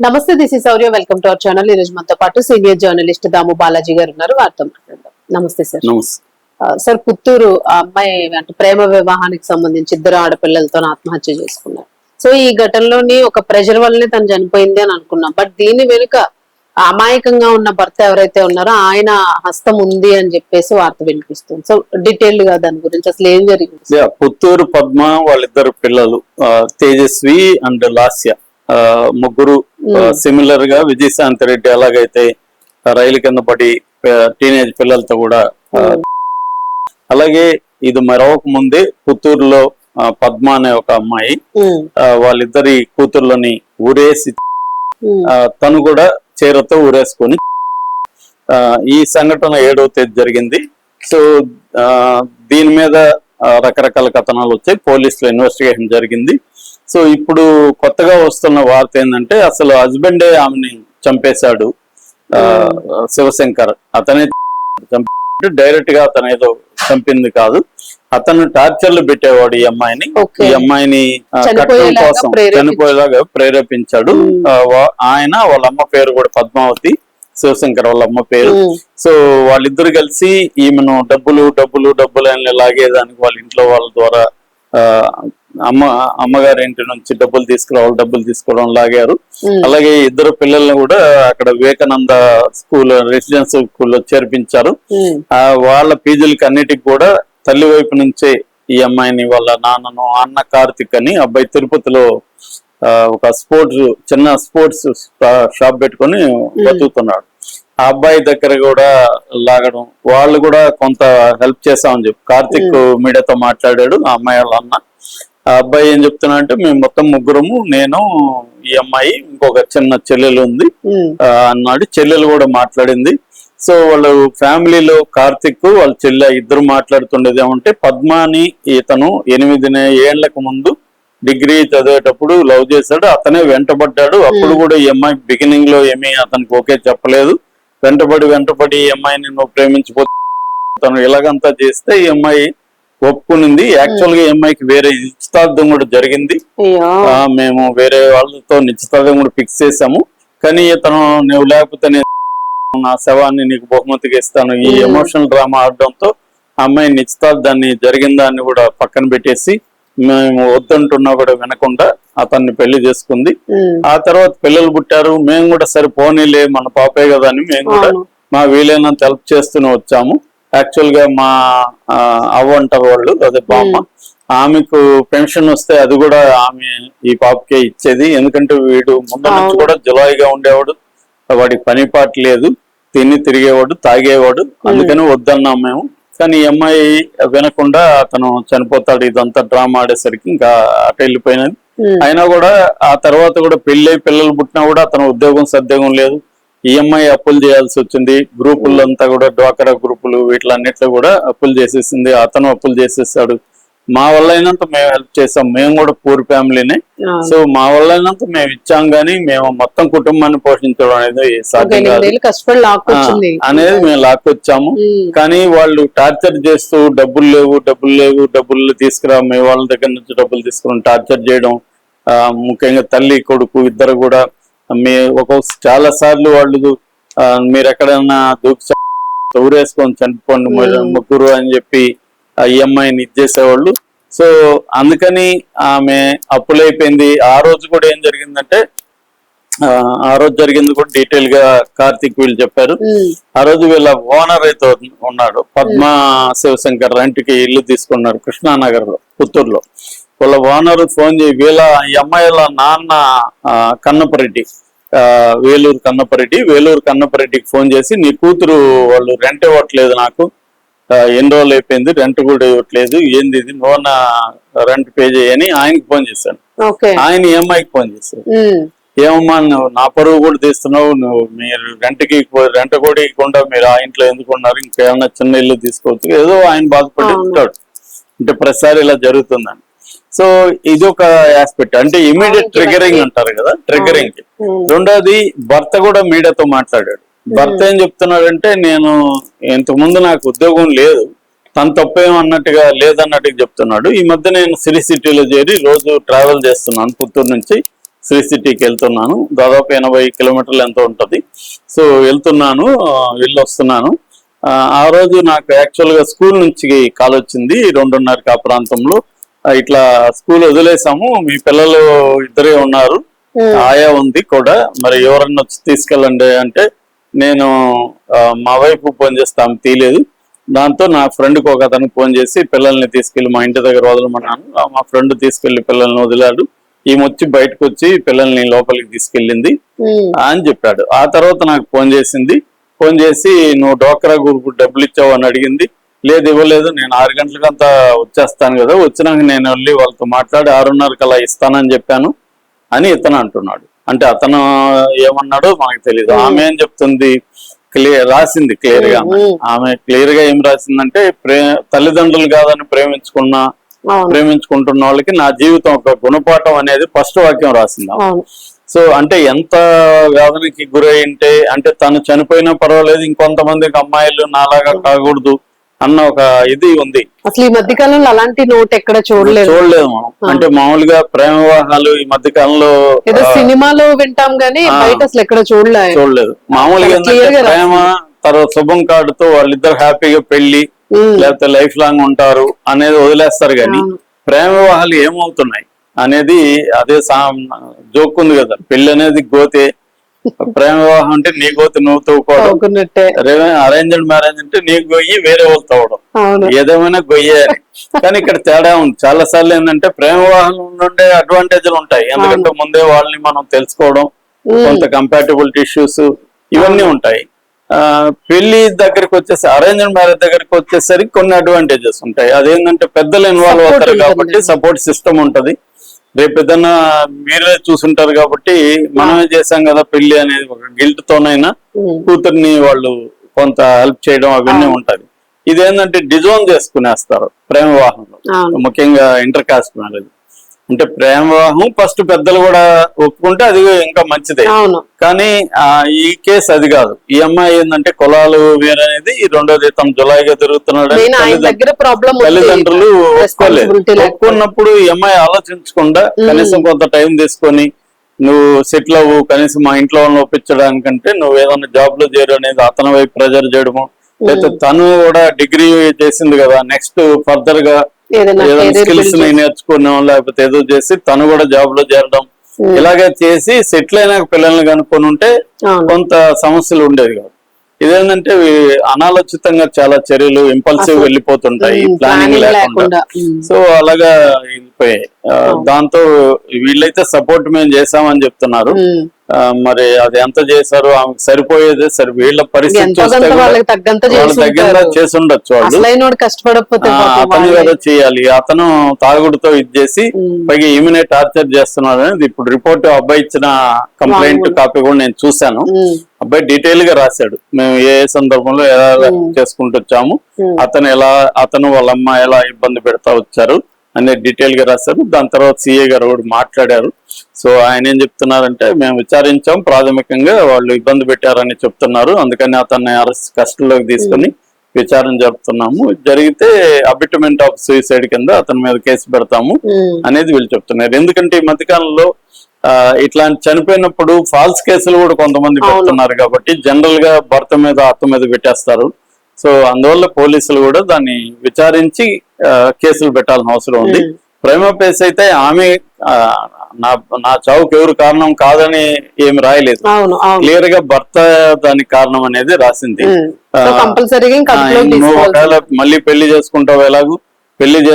నమస్తే this is Sourya welcome to our channel ఈ రోజు మనతో పాటు సీనియర్ జర్నలిస్ట్ దాము బాలాజీ గారు ఉన్నారు. వారితో మాట్లాడదాం. నమస్తే సార్ సార్ పుత్తూరు ఆ అమ్మాయి అంటే ప్రేమ వివాహానికి సంబంధించి ఇద్దరు ఆడపిల్లలతో ఆత్మహత్య చేసుకున్నారు. సో ఈ ఘటనలోని ఒక ప్రెషర్ వల్లనే తను చనిపోయింది అని అనుకున్నాం. బట్ దీని వెనుక అమాయకంగా ఉన్న భర్త ఎవరైతే ఉన్నారో ఆయన హస్తం ఉంది అని చెప్పేసి వార్త వినిపిస్తుంది. సో డీటెయిల్డ్గా దాని గురించి అసలు ఏం జరిగింది? పుత్తూరు పద్మ వాళ్ళిద్దరు పిల్లలు తేజస్వి అండ్ లాస్య. ముగ్గురు సిమిలర్గా విజయశాంతి రెడ్డి ఎలాగైతే రైలు కింద పడి టీనేజ్ పిల్లలతో కూడా అలాగే ఇది మరొక ముందే పుత్తూరులో పద్మ అనే ఒక అమ్మాయి వాళ్ళిద్దరి కూతుర్లని ఊరేసి తను కూడా చీరతో ఊరేసుకొని ఈ సంఘటన ఏడవ తేదీ జరిగింది. సో దీని మీద రకరకాల కథనాలు వచ్చాయి. పోలీసులు ఇన్వెస్టిగేషన్ జరిగింది. సో ఇప్పుడు కొత్తగా వస్తున్న వార్త ఏంటంటే అసలు హస్బెండే ఆమెని చంపేశాడు. ఆ, శివశంకర్. అతనే చంపి డైరెక్ట్గా అతను ఏదో చంపింది కాదు. అతను టార్చర్లు పెట్టేవాడు ఈ అమ్మాయిని. ఈ అమ్మాయిని కట్టడం కోసం. చనిపోయేలాగా ప్రేరేపించాడు. ఆయన వాళ్ళ అమ్మ పేరు కూడా పద్మావతి శివశంకర్ వాళ్ళ అమ్మ పేరు. సో వాళ్ళిద్దరు కలిసి ఈమెను డబ్బులు డబ్బులు డబ్బులు అని లాగేదానికి వాళ్ళ ఇంట్లో వాళ్ళ ద్వారా అమ్మ అమ్మగారి ఇంటి నుంచి డబ్బులు తీసుకురావాలి డబ్బులు తీసుకోవడం లాగారు. అలాగే ఇద్దరు పిల్లల్ని కూడా అక్కడ వివేకానంద స్కూల్ రెసిడెన్షియల్ స్కూల్లో చేర్పించారు. ఆ వాళ్ళ ఫీజులకి అన్నిటికి కూడా తల్లి వైపు నుంచే ఈ అమ్మాయిని వాళ్ళ నాన్నను అన్న కార్తిక్ అని అబ్బాయి తిరుపతిలో ఒక స్పోర్ట్స్ చిన్న స్పోర్ట్స్ షాప్ పెట్టుకొని బతుకుతున్నాడు. ఆ అబ్బాయి దగ్గర కూడా లాగడం. వాళ్ళు కూడా కొంత హెల్ప్ చేస్తామని చెప్పి కార్తిక్ మీడియాతో మాట్లాడాడు ఆ అమ్మాయి వాళ్ళ అన్న. ఆ అబ్బాయి ఏం చెప్తున్నా అంటే మేము మొత్తం ముగ్గురము నేను ఈ అమ్మాయి ఇంకొక చిన్న చెల్లెలు ఉంది. అన్నాడు. చెల్లెలు కూడా మాట్లాడింది. సో వాళ్ళు ఫ్యామిలీలో కార్తిక్ వాళ్ళ చెల్లె ఇద్దరు మాట్లాడుతుండేది ఏమంటే పద్మాని ఇతను ఎనిమిది ఏళ్ళకు ముందు డిగ్రీ చదివేటప్పుడు లవ్ చేశాడు. అతనే వెంటబడ్డాడు. అప్పుడు కూడా ఈ అమ్మాయి బిగినింగ్లో ఏమీ అతనికి ఓకే చెప్పలేదు. వెంటబడి వెంటబడి ఈ అమ్మాయిని నువ్వు ప్రేమించిపోతే తను ఇలాగంతా చేస్తే ఈ అమ్మాయి ఒప్పుకునింది. యాక్చువల్గా ఈ అమ్మాయికి వేరే నిశ్చితార్థం కూడా జరిగింది. మేము వేరే వాళ్ళతో నిశ్చితార్థం కూడా ఫిక్స్ చేసాము కానీ ఇతను నువ్వు లేకపోతే నా శవాన్ని నీకు బహుమతిగా ఇస్తాను. ఈ. ఎమోషనల్ డ్రామా ఆడడంతో అమ్మాయి నిశ్చితార్థాన్ని జరిగిన దాన్ని కూడా పక్కన పెట్టేసి మేము వద్దంటున్నా కూడా వినకుండా అతన్ని పెళ్ళి చేసుకుంది. ఆ తర్వాత పిల్లలు పుట్టారు. మేము కూడా సరే పోనీలే మన పాపే కదా అని మేము కూడా. మా వీలైనంత హెల్ప్ చేస్తూనే వచ్చాము. యాక్చువల్గా మా ఆ, అవ్వ అంటారు వాళ్ళు అదే బామ్మ ఆమెకు పెన్షన్ వస్తే అది కూడా ఆమె ఈ పాపకే ఇచ్చేది. ఎందుకంటే వీడు ముందు నుంచి. కూడా జులాయిగా ఉండేవాడు. వాడికి పని పాట లేదు. తిని తిరిగేవాడు తాగేవాడు. అందుకని వద్దన్నాం మేము. కానీ ఈ అమ్మాయి వినకుండా అతను చనిపోతాడు. ఇదంతా డ్రామా ఆడేసరికి ఇంకా అటు వెళ్ళిపోయినది. అయినా కూడా ఆ తర్వాత కూడా పెళ్ళై పిల్లలు పుట్టినా కూడా అతను ఉద్యోగం సద్యోగం లేదు. ఈఎంఐ అప్పులు చేయాల్సి వచ్చింది. గ్రూపులంతా కూడా డ్వాకరా గ్రూపులు వీటిలన్నిట్లో కూడా అప్పులు చేసేసింది. అతను అప్పులు చేసేసాడు. మా వల్ల అయినంత మేము హెల్ప్ చేసాం మేము కూడా పూర్ ఫ్యామిలీనే. సో మా వల్ల అయినంత మేము ఇచ్చాం గానీ మేము మొత్తం కుటుంబాన్ని పోషించడం అనేది సాధ్యం అనేది మేము లాక్కొచ్చాము. కానీ వాళ్ళు టార్చర్ చేస్తూ డబ్బులు లేవు డబ్బులు లేవు డబ్బులు తీసుకురా మీ వాళ్ళ దగ్గర నుంచి డబ్బులు తీసుకుని టార్చర్ చేయడం ఆ, ముఖ్యంగా తల్లి కొడుకు ఇద్దరు కూడా మీ ఒక చాలా సార్లు వాళ్ళు మీరు ఎక్కడైనా దూకి చ- ఊరేసుకొని చనిపోండి. ముగ్గురు అని చెప్పి ఈఎంఐని ఇచ్చేసేవాళ్ళు సో అందుకని ఆమె అప్పులైపోయింది. ఆ రోజు కూడా ఏం జరిగిందంటే ఆ, ఆ రోజు జరిగింది కూడా డీటెయిల్గా కార్తిక్ వీళ్ళు చెప్పారు. ఆ రోజు వీళ్ళ ఓనర్ అయితే ఉన్నాడు. పద్మ శివశంకర్ రెంట్కి ఇల్లు తీసుకున్నారు కృష్ణానగర్లో పుత్తూరులో. వాళ్ళ ఓనర్ ఫోన్ చేసి వీళ్ళ ఈ అమ్మాయిల నాన్న కన్నపరెడ్డి ఆ, వేలూరు కన్నపరెడ్డి వేలూరు కన్నపరెడ్డికి ఫోన్ చేసి నీ కూతురు వాళ్ళు రెంట్ ఇవ్వట్లేదు నాకు. ఎన్ని రోజులు అయిపోయింది? రెంట్ కూడా ఇవ్వట్లేదు. ఏంది ఇది? నువ్వు నా రెంట్ పే చేయని ఆయనకి ఫోన్ చేశాను. ఆయన ఈ అమ్మాయికి ఫోన్ ఉమ్, ఏమమ్మా నువ్వు నా పరువు కూడా తీస్తున్నావు. నువ్వు మీరు రెంట్కి రెంట్ కూడా ఇవ్వకుండా మీరు ఆ ఇంట్లో ఎందుకు ఉన్నారు? ఇంకేమన్నా చిన్న ఇల్లు తీసుకోవచ్చు. ఏదో ఆయన బాధపడి. ఉంటాడు. అంటే ప్రతిసారి ఇలా జరుగుతుందని. సో ఇది ఒక ఆస్పెక్ట్ అంటే ఇమీడియట్ ట్రిగరింగ్. అంటారు కదా? ట్రిగరింగ్ రెండోది భర్త కూడా మీడియాతో మాట్లాడాడు. భర్త ఏం చెప్తున్నాడంటే నేను ఇంతకు ముందు నాకు ఉద్యోగం లేదు తన తప్పేం అన్నట్టుగా లేదన్నట్టుగా చెప్తున్నాడు. ఈ మధ్య నేను సిటీ సిటీలో చేరి రోజు ట్రావెల్ చేస్తున్నాను పుత్తూరు నుంచి శ్రీ సిటీకి వెళ్తున్నాను. దాదాపు ఎనభై కిలోమీటర్లు ఎంతో ఉంటది. సో వెళ్తున్నాను వెళ్ళి వస్తున్నాను ఆ, రోజు నాకు యాక్చువల్గా స్కూల్ నుంచి కాల్ వచ్చింది రెండున్నరకి ఆ ప్రాంతంలో. ఇట్లా స్కూల్ వదిలేసాము మీ పిల్లలు ఇద్దరే ఉన్నారు. ఆయా ఉంది కూడా మరి ఎవరన్నా వచ్చి తీసుకెళ్ళండి అంటే నేను మా వైపు ఫోన్ చేస్తాము తీయలేదు. దాంతో నా ఫ్రెండ్కి ఒక అతనికి ఫోన్ చేసి పిల్లల్ని తీసుకెళ్ళి మా ఇంటి దగ్గర వదలమన్నాను. మా ఫ్రెండ్ తీసుకెళ్ళి పిల్లల్ని వదిలాడు. ఈమె వచ్చి బయటకు వచ్చి పిల్లల్ని లోపలికి తీసుకెళ్ళింది అని చెప్పాడు. ఆ తర్వాత నాకు ఫోన్ చేసింది. ఫోన్ చేసి నువ్వు డోక్రా గ్రూప్ డబ్బులు ఇచ్చావు అని అడిగింది. లేదు ఇవ్వలేదు. నేను ఆరు గంటలకంతా వచ్చేస్తాను కదా. వచ్చినాక నేను వెళ్ళి వాళ్ళతో మాట్లాడి ఆరున్నరకి అలా ఇస్తానని చెప్పాను అని ఇతను అంటున్నాడు. అంటే అతను ఏమన్నాడో మనకు తెలియదు ఆమె ఏం చెప్తుంది? క్లియర్ రాసింది క్లియర్గా ఆమె. క్లియర్గా ఏం రాసిందంటే ప్రే తల్లిదండ్రులు కాదని ప్రేమించుకున్న ప్రేమించుకుంటున్న వాళ్ళకి నా జీవితం ఒక గుణపాఠం అనేది ఫస్ట్ వాక్యం రాసింది సో అంటే ఎంత వేదనకి గురై ఉంటే అంటే తను చనిపోయినా పర్వాలేదు ఇంకొంతమందికి అమ్మాయిలు నాలాగా కాకూడదు. అన్న ఒక ఇది ఉంది. అసలు ఈ మధ్య కాలంలో అలాంటి నోట్ ఎక్కడ చూడలేదు. చూడలేదు మనం. అంటే మామూలుగా ప్రేమ వివాహాలు ఈ మధ్య కాలంలో ఏదో సినిమాలో వింటాం గానీ. బయట అసలు ఎక్కడ చూడలేదు చూడలేదు. మామూలుగా ప్రేమ తర్వాత శుభం కార్డుతో వాళ్ళిద్దరు హ్యాపీగా పెళ్ళి లేకపోతే లైఫ్ లాంగ్ ఉంటారు అనేది వదిలేస్తారు అవును. ప్రేమ వివాహాలు ఏమవుతున్నాయి అనేది అదే జోక్ ఉంది కదా. పెళ్ళి అనేది గోతే ప్రేమ వివాహం అంటే నీ గోతి నువ్వు తవ్వుకోవడం. అరేంజ్డ్ మ్యారేజ్ అంటే నీ గొయ్యి వేరే వాళ్ళు తవ్వడం. ఏదేమైనా గొయ్యే. కానీ ఇక్కడ తేడా ఉంది. చాలా సార్లు ఏంటంటే ప్రేమ వివాహం ఉండే అడ్వాంటేజ్లు ఉంటాయి ఎందుకంటే ముందే వాళ్ళని మనం తెలుసుకోవడం కొంత కంపాటబిలిటీ ఇష్యూస్ ఇవన్నీ ఉంటాయి. ఆ, పెళ్ళి దగ్గరికి వచ్చేసి అరేంజ్డ్ మ్యారేజ్ దగ్గరికి వచ్చేసరికి కొన్ని అడ్వాంటేజెస్ ఉంటాయి. అదేంటంటే పెద్దలు ఇన్వాల్వ్ అవుతారు. కాబట్టి సపోర్ట్ సిస్టమ్ ఉంటది. రేపు ఏదన్నా మీరే చూసుంటారు కాబట్టి మనమే చేసాం కదా పెళ్ళి అనేది ఒక గిల్ట్ తోనైనా కూతుర్ని వాళ్ళు కొంత హెల్ప్ చేయడం అవన్నీ ఉంటది ఇదేంటంటే డిజోన్ చేసుకునేస్తారు ప్రేమ వివాహంలో అవును. ముఖ్యంగా ఇంటర్ కాస్ట్ మ్యారేజ్ అంటే ప్రేమ వివాహం ఫస్ట్ పెద్దలు కూడా ఒప్పుకుంటే అది ఇంకా మంచిదే. అవును. కానీ ఆ ఈ కేసు అది కాదు. ఈ అమ్మాయి ఏంటంటే కులాలు వేరనేది ఈ రెండోది తను జులాయిగా తిరుగుతున్నాడు తల్లిదండ్రులు ఒప్పుకోలేదు. ఒప్పుకున్నప్పుడు ఈ అమ్మాయి ఆలోచించకుండా కనీసం కొంత టైం తీసుకొని నువ్వు సెటిల్ అవ్వు కనీసం మా ఇంట్లో వాళ్ళని ఒప్పించడానికంటే నువ్వు ఏదైనా జాబ్లో చేరు అనేది అతని వైపు ప్రెజర్ చేయడము లేకపోతే తను కూడా డిగ్రీ చేసింది కదా నెక్స్ట్ ఫర్దర్గా ఏదైనా స్కిల్స్ నేర్చుకున్నాం లేకపోతే ఏదో చేసి తను కూడా జాబ్లో చేరడం. ఉమ్. ఇలాగే చేసి సెటిల్ అయినాక పిల్లల్ని కనుక్కొని ఉంటే కొంత సమస్యలు ఉండేది కాదు. ఇదేంటంటే అనాలోచితంగా చాలా చర్యలు ఇంపల్సివ్ వెళ్ళిపోతుంటాయి ప్లానింగ్ planning లేకుండా. ఉమ్, సో అలాగా వెళ్ళిపోయాయి. దాంతో వీళ్ళైతే సపోర్ట్ మేము చేసామని చెప్తున్నారు. మరి అది ఎంత చేశారు? ఆమెకు సరిపోయేదే సరి వీళ్ళ పరిస్థితి వాళ్ళకి తగ్గంత చేసి ఉండొచ్చు వాళ్ళు. కష్టపడకపోతే అతను. కదా చేయాలి. అతను తాగుడుతో ఇది చేసి పైగా ఈమెనే టార్చర్ చేస్తున్నాడు అనేది ఇప్పుడు రిపోర్ట్ అబ్బాయి ఇచ్చిన కంప్లైంట్ కాపీ కూడా నేను చూశాను. అబ్బాయి డీటెయిల్గా రాశాడు. మేము ఏ సందర్భంలో ఎలా చేసుకుంటూ వచ్చాము అతను ఎలా అతను వాళ్ళ అమ్మ ఎలా ఇబ్బంది పెడతా వచ్చారు అనేది డీటెయిల్గా రాశారు. దాని తర్వాత సిఏ గారు కూడా మాట్లాడారు. సో ఆయన ఏం చెప్తున్నారంటే మేము విచారించాం ప్రాథమికంగా వాళ్ళు ఇబ్బంది పెట్టారని చెప్తున్నారు. అందుకని అతన్ని అరెస్ట్ కస్టడీలోకి తీసుకుని విచారణ జరుపుతున్నాము. జరిగితే అబిటమెంట్ ఆఫ్ సూసైడ్ కింద అతని మీద కేసు పెడతాము అనేది వీళ్ళు చెప్తున్నారు. ఎందుకంటే ఈ మధ్యకాలంలో ఇట్లాంటి చనిపోయినప్పుడు ఫాల్స్ కేసులు కూడా కొంతమంది. పెడుతున్నారు కాబట్టి జనరల్గా భర్త మీద అత్త మీద పెట్టేస్తారు. సో అందువల్ల పోలీసులు కూడా దాన్ని విచారించి కేసులు పెట్టాల్సిన అవసరం ఉంది. ఉమ్. ప్రేమ పేస్ అయితే ఆమె నా నా చావుకి ఎవరు కారణం కాదని ఏమి రాయలేదు. క్లియర్గా భర్త దానికి కారణం అనేది రాసింది. నువ్వు ఒకవేళ మళ్ళీ పెళ్ళి చేసుకుంటావు ఎలాగూ? పెళ్ళి చేసు